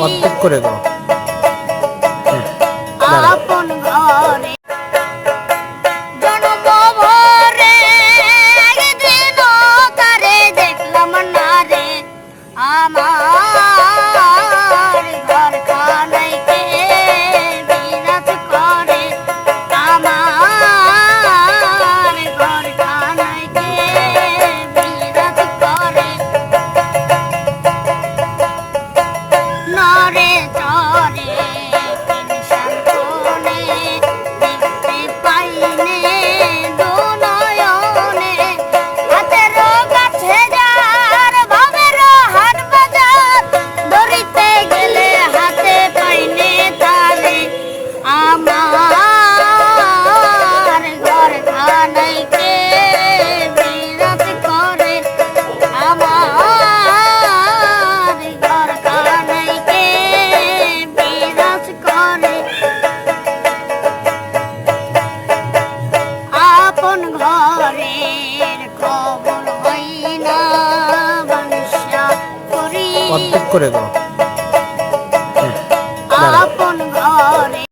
অর্ধেক করে গো অর্ধেক করে দাও। আপন ঘরে